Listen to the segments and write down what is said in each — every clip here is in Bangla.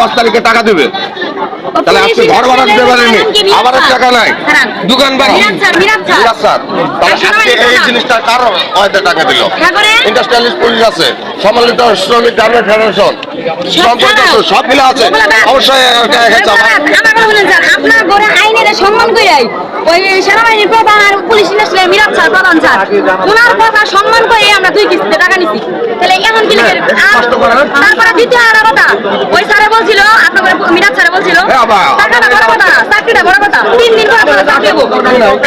দশ তারিখে টাকা দেবে। তাহলে আজকে ঘর ভাড়া দিতে পারেনি আবার টাকা নাই। দোকান বাড়ি। স্যার, তাহলে আজকে এই জিনিসটা কার হয়তো টাকা দিল। ইন্ডাস্ট্রিয়াল ইন্ডাস্ট্রিয়ালিস্ট পুলিশ আছে সম্মিলিত শ্রমিক গার্মেন্ট ফেডারেশন সম্পর্ক আছে, সবগুলো আছে। অবশ্যই আপনার ঘরে আইনের সম্মান করে ওই সেনাবাহিনীর প্রধান আর পুলিশ ইন্ডাস্ট্রিয়াল মিরাজ স্যার প্রধান স্যার। ওনার কথা সম্মান করে আমরা দুই কিস্তিতে টাকা নিছি। তাহলে এখন কি তারপরে দ্বিতীয় আর কথা। ওই স্যারে বলছিল আপনার মিরাজ স্যারে বলছিল টাকাটা বড় কথা চাকরিটা বড় কথা। তিন দিন পরে আপনার চাকরি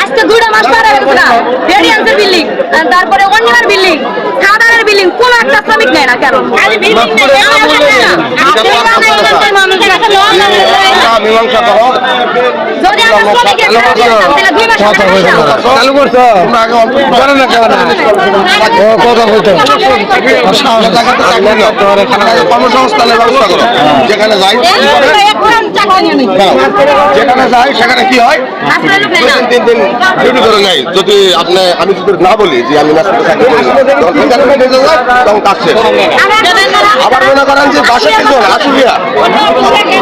আজকে দুইটা মাস পরে রেডিয়ান্সের বিল্ডিং তারপরে অন্যান্য বিল্ডিং খাদারের বিল্ডিং কোন একটা শ্রমিক নেয় না কেন? মীমাংসা করো। চালু করছ করে না কেন ও কথা বলতো কর্মসংস্থানের ব্যবস্থা করো যেখানে যাই যেখানে যাই সেখানে কি হয় তিন দিন ডিউটি করে নেই যদি আপনি আমি যদি না বলি যে আমি তখন কাজ শেষ। আবার মনে করেন যে জন লোক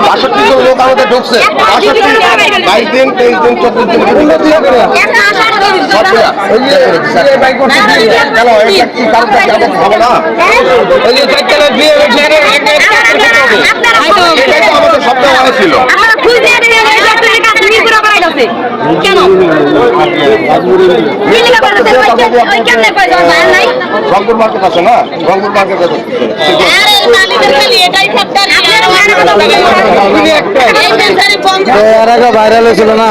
আমাদের ঢুকছে। বাইশ দিন তেইশ দিন চব্বিশ দিন। কেন এটা কি কারণ হবে না? ওই যে সাইকেলের বিয়ে এটাই তো আমাদের সবচেয়ে ভালো ছিল। আপনারা খুঁজ দিয়ে দেখেন, এই যে আপনাদের কাছে নিপুরা করাই যাচ্ছে। কেন? কি লিখা করাইছে? ওই কে- ওই কেমনে কয় যে ওর বায়ান নাই? রংপুর মার্কেট আছে না? রংপুর মার্কেট আছে আপনারা বায়ানের কথা বলেন। এই মেন্টালি কম এর আগে ভাইরাল হয়েছিল না?